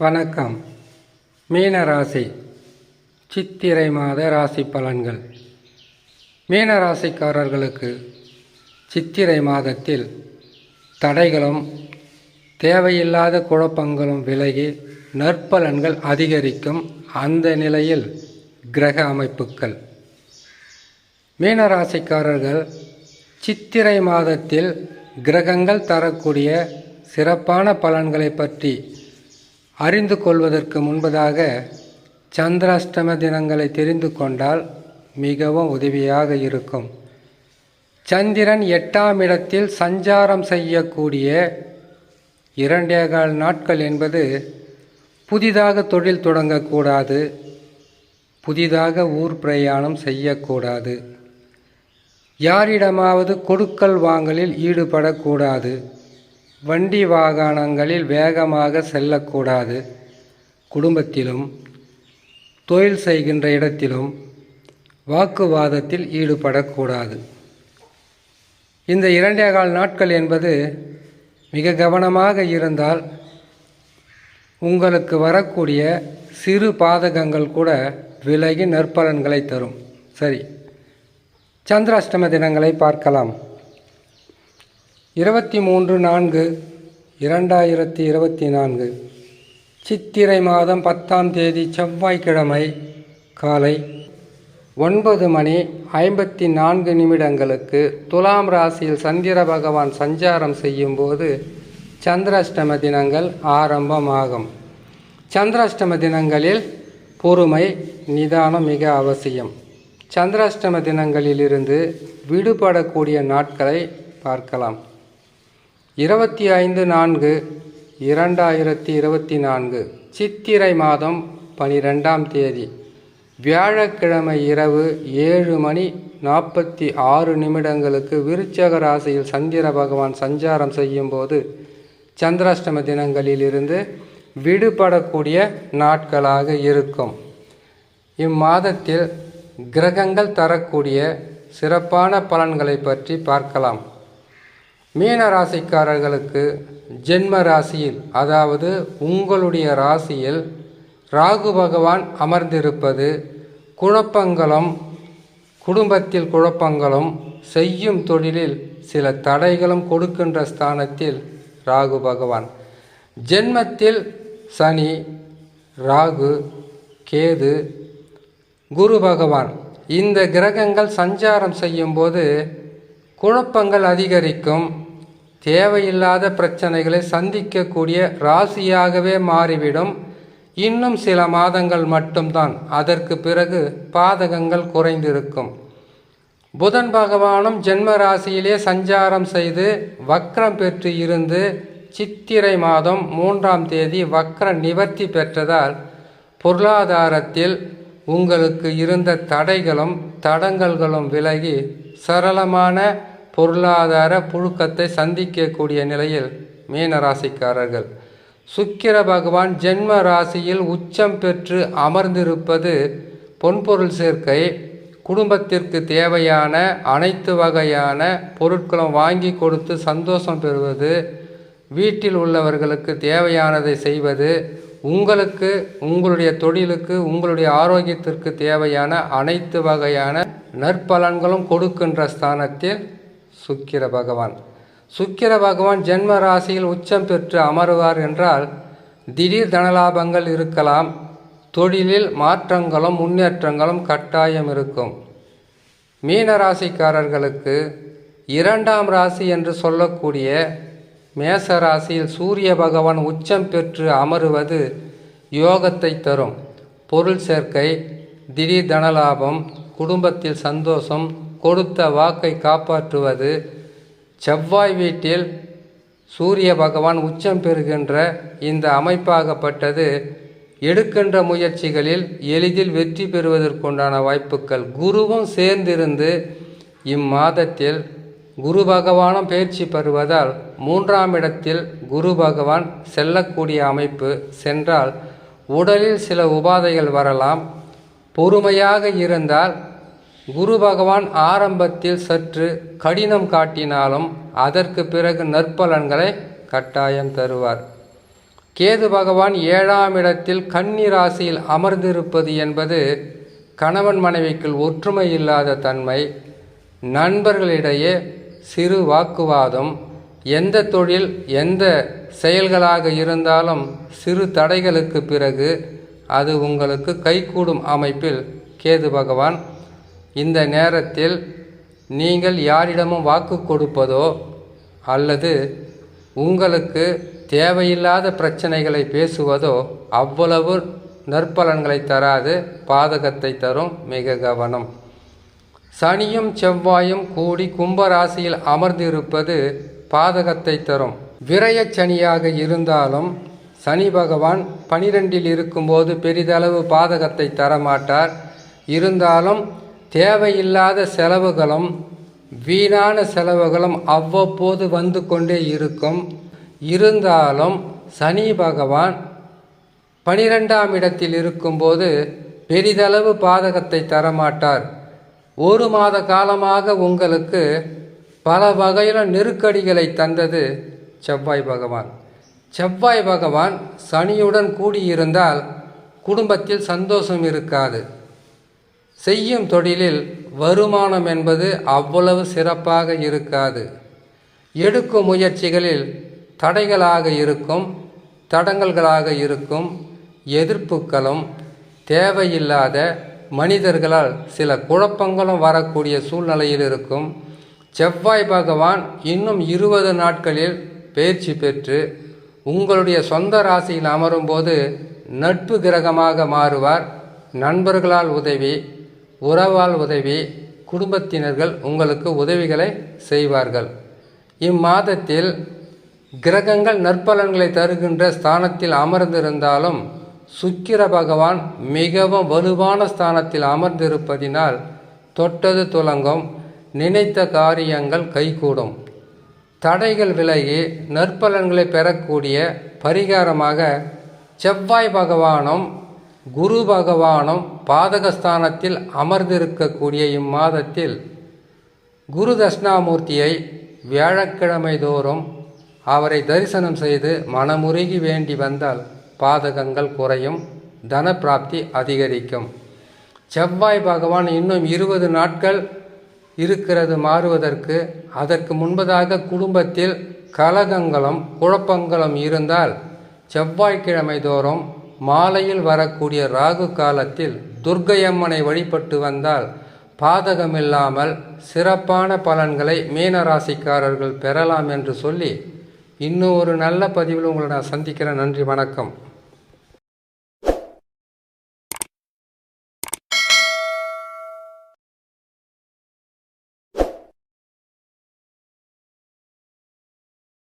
வணக்கம். மீனராசி. சித்திரை மாத ராசி பலன்கள். மீனராசிக்காரர்களுக்கு சித்திரை மாதத்தில் தடைகளும் தேவையில்லாத குழப்பங்களும் விலகி நற்பலன்கள் அதிகரிக்கும் அந்த நிலையில் கிரக அமைப்புகள். மீனராசிக்காரர்கள் சித்திரை மாதத்தில் கிரகங்கள் தரக்கூடிய சிறப்பான பலன்களை பற்றி அறிந்து கொள்வதற்கு முன்பதாக சந்திராஷ்டம தினங்களை தெரிந்து கொண்டால் மிகவும் உதவியாக இருக்கும். சந்திரன் எட்டாம் இடத்தில் சஞ்சாரம் செய்யக்கூடிய இரண்டே கால் நாட்கள் என்பது புதிதாக தொழில் தொடங்கக்கூடாது புதிதாக ஊர் பிரயாணம் செய்யக்கூடாது. யாரிடமாவது கொடுக்கல் வாங்கலில் ஈடுபடக்கூடாது. வண்டி வாகனங்களில் வேகமாக செல்லக்கூடாது. குடும்பத்திலும் தொழில் செய்கின்ற இடத்திலும் வாக்குவாதத்தில் ஈடுபடக்கூடாது. இந்த இரண்டே கால் நாட்கள் என்பது மிக கவனமாக இருந்தால் உங்களுக்கு வரக்கூடிய சிறு பாதகங்கள் கூட விலகி நற்பலன்களை தரும். சரி சந்திராஷ்டம தினங்களை பார்க்கலாம். இருபத்தி மூன்று நான்கு இரண்டாயிரத்தி இருபத்தி நான்கு சித்திரை மாதம் பத்தாம் தேதி செவ்வாய்க்கிழமை காலை ஒன்பது மணி ஐம்பத்தி நான்கு நிமிடங்களுக்கு துலாம் ராசியில் சந்திர பகவான் சஞ்சாரம் செய்யும்போது சந்திராஷ்டம தினங்கள் ஆரம்பமாகும். சந்திராஷ்டம தினங்களில் பொறுமை நிதானம் மிக அவசியம். சந்திராஷ்டம தினங்களிலிருந்து விடுபடக்கூடிய நாட்களை பார்க்கலாம். இருபத்தி ஐந்து நான்கு இரண்டாயிரத்தி இருபத்தி நான்கு சித்திரை மாதம் பனிரெண்டாம் தேதி வியாழக்கிழமை இரவு ஏழு மணி நாற்பத்தி ஆறு நிமிடங்களுக்கு விருச்சக ராசியில் சந்திர பகவான் சஞ்சாரம் செய்யும்போது சந்திராஷ்டம தினங்களிலிருந்து விடுபடக்கூடிய நாட்களாக இருக்கும். இம்மாதத்தில் கிரகங்கள் தரக்கூடிய சிறப்பான பலன்களை பற்றி பார்க்கலாம். மீன ராசிக்காரர்களுக்கு ஜென்ம ராசியில் அதாவது உங்களுடைய ராசியில் ராகு பகவான் அமர்ந்திருப்பது குழப்பங்களும் குடும்பத்தில் குழப்பங்களும் செய்யும் தொழிலில் சில தடைகளும் கொடுக்கின்ற ஸ்தானத்தில் ராகு பகவான். ஜென்மத்தில் சனி ராகு கேது குரு பகவான். இந்த கிரகங்கள் சஞ்சாரம் செய்யும்போது குழப்பங்கள் அதிகரிக்கும். தேவையில்லாத பிரச்சனைகளை சந்திக்கக்கூடிய ராசியாகவே மாறிவிடும். இன்னும் சில மாதங்கள் மட்டும்தான். அதற்கு பிறகு பாதகங்கள் குறைந்திருக்கும். புதன் பகவானும் ஜென்ம ராசியிலே சஞ்சாரம் செய்து வக்ரம் பெற்று இருந்து சித்திரை மாதம் மூன்றாம் தேதி வக்ர நிவர்த்தி பெற்றதால் பொருளாதாரத்தில் உங்களுக்கு இருந்த தடைகளும் தடங்கல்களும் விலகி சரளமான பொருளாதார புழுக்கத்தை சந்திக்கக்கூடிய நிலையில் மீனராசிக்காரர்கள் சுக்கிர பகவான் ஜென்ம ராசியில் உச்சம் பெற்று அமர்ந்திருப்பது பொன்பொருள் சேர்க்கை. குடும்பத்திற்கு தேவையான அனைத்து வகையான பொருட்களும் வாங்கி கொடுத்து சந்தோஷம் பெறுவது. வீட்டில் உள்ளவர்களுக்கு தேவையானதை செய்வது. உங்களுக்கு உங்களுடைய தொழிலுக்கு உங்களுடைய ஆரோக்கியத்திற்கு தேவையான அனைத்து வகையான நற்பலன்களும் கொடுக்கின்ற ஸ்தானத்தில் சுக்கிர பகவான். சுக்கிர பகவான் ஜென்ம ராசியில் உச்சம் பெற்று அமருவார் என்றால் திடீர் தனலாபங்கள் இருக்கலாம். தொழிலில் மாற்றங்களும் முன்னேற்றங்களும் கட்டாயம் இருக்கும். மீன ராசிக்காரர்களுக்கு இரண்டாம் ராசி என்று சொல்லக்கூடிய மேச ராசியில் சூரிய பகவான் உச்சம் பெற்று அமருவது யோகத்தை தரும். பொருள் சேர்க்கை திடீர் தனலாபம் குடும்பத்தில் சந்தோஷம் கொடுத்த வாக்கை காப்பாற்றுவது செவ்வாய் வீட்டில் சூரிய பகவான் உச்சம் பெறுகின்ற இந்த அமைப்பாகப்பட்டது. எடுக்கின்ற முயற்சிகளில் எளிதில் வெற்றி பெறுவதற்குண்டான வாய்ப்புகள். குருவும் சேர்ந்திருந்து இம்மாதத்தில் குரு பகவானும் பயிற்சி பெறுவதால் மூன்றாம் இடத்தில் குரு பகவான் செல்லக்கூடிய அமைப்பு சென்றால் உடலில் சில உபாதைகள் வரலாம். பொறுமையாக இருந்தால் குரு பகவான் ஆரம்பத்தில் சற்று கடினம் காட்டினாலும் அதற்கு பிறகு நற்பலன்களை கட்டாயம் தருவார். கேது பகவான் ஏழாம் இடத்தில் கன்னி ராசியில் அமர்ந்திருப்பது என்பது கணவன் மனைவிக்குள் ஒற்றுமை இல்லாத தன்மை நண்பர்களிடையே சிறு வாக்குவாதம் எந்த தொழில் எந்த செயல்களாக இருந்தாலும் சிறு தடைகளுக்கு பிறகு அது உங்களுக்கு கைகூடும் அமைப்பில் கேது பகவான் இந்த நேரத்தில் நீங்கள் யாரிடமும் வாக்கு கொடுப்பதோ அல்லது உங்களுக்கு தேவையில்லாத பிரச்சனைகளை பேசுவதோ அவ்வளவு நற்பலன்களை தராது பாதகத்தை தரும் மிக கவனம். சனியும் செவ்வாயும் கூடி கும்பராசியில் அமர்ந்திருப்பது பாதகத்தை தரும். விரயச் சனியாக இருந்தாலும் சனி பகவான் பனிரெண்டில் இருக்கும்போது பெரிதளவு பாதகத்தை தரமாட்டார். இருந்தாலும் தேவையில்லாத செலவுகளும் வீணான செலவுகளும் அவ்வப்போது வந்து கொண்டே இருக்கும். இருந்தாலும் சனி பகவான் பனிரெண்டாம் இடத்தில் இருக்கும்போது பெரிதளவு பாதகத்தை தரமாட்டார். ஒரு மாத காலமாக உங்களுக்கு பல வகையில் நெருக்கடிகளை தந்தது செவ்வாய் பகவான். செவ்வாய் பகவான் சனியுடன் கூடியிருந்தால் குடும்பத்தில் சந்தோஷம் இருக்காது. செய்யும் தொழிலில் வருமானம் என்பது அவ்வளவு சிறப்பாக இருக்காது. எடுக்கும் முயற்சிகளில் தடைகளாக இருக்கும் தடங்கல்களாக இருக்கும் எதிர்ப்புகளும் தேவையில்லாத மனிதர்களால் சில குழப்பங்களும் வரக்கூடிய சூழ்நிலையில் இருக்கும். செவ்வாய் பகவான் இன்னும் இருபது நாட்களில் பயிற்சி பெற்று உங்களுடைய சொந்த ராசியில் அமரும்போது நட்பு கிரகமாக மாறுவார். நண்பர்களால் உதவி உறவால் உதவி குடும்பத்தினர்கள் உங்களுக்கு உதவிகளை செய்வார்கள். இம்மாதத்தில் கிரகங்கள் நற்பலன்களை தருகின்ற ஸ்தானத்தில் அமர்ந்திருந்தாலும் சுக்கிர பகவான் மிகவும் வலுவான ஸ்தானத்தில் அமர்ந்திருப்பதினால் தொட்டது துலங்கும் நினைத்த காரியங்கள் கைகூடும். தடைகள் விலகி நற்பலன்களை பெறக்கூடிய பரிகாரமாக செவ்வாய் பகவானும் குரு பகவானும் பாதகஸ்தானத்தில் அமர்ந்திருக்கக்கூடிய இம்மாதத்தில் குரு தட்சிணாமூர்த்தியை வியாழக்கிழமை தோறும் அவரை தரிசனம் செய்து மனமுருகி வேண்டி வந்தால் பாதகங்கள் குறையும் தன பிராப்தி அதிகரிக்கும். செவ்வாய் பகவான் இன்னும் இருபது நாட்கள் இருக்கிறது மாறுவதற்கு அதற்கு முன்பதாக குடும்பத்தில் கலகங்களும் குழப்பங்களும் இருந்தால் செவ்வாய்க்கிழமை தோறும் மாலையில் வரக்கூடிய ராகு காலத்தில் துர்க்கையம்மனை வழிபட்டு வந்தால் பாதகமில்லாமல் சிறப்பான பலன்களை மீனராசிக்காரர்கள் பெறலாம் என்று சொல்லி இன்னும் ஒரு நல்ல பதிவில் உங்களை நான் சந்திக்கிறேன். நன்றி வணக்கம்.